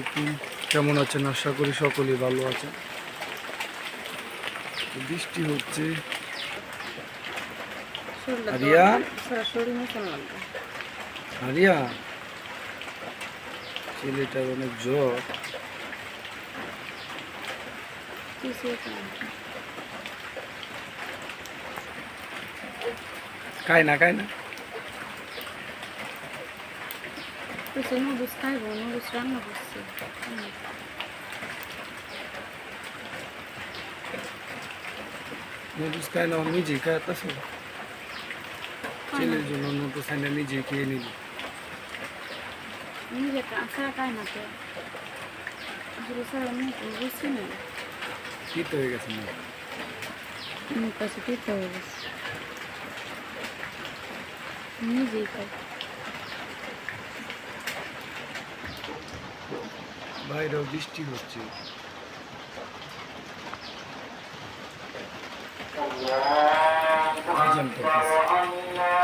আলাইকুম। কেমন আছেন? আশা করি সকলেই ভালো আছেন। বৃষ্টি হচ্ছে। আরিয়া? আরিয়া? ছেলেটার অনেক জ্বর। কিছু না খায় না? Pues hoy no busca algo, no busca, no busca. No busca, no, mi chica, pasó. Chile, yo no, no busca, no, mi chica, ni. Mi chica, acá, acá, no te. Yo lo sabe, no, no busca, no. Quito, diga, señor. No, pues quito, diga. Mi chica. বাইরেও বৃষ্টি হচ্ছে করতেছে।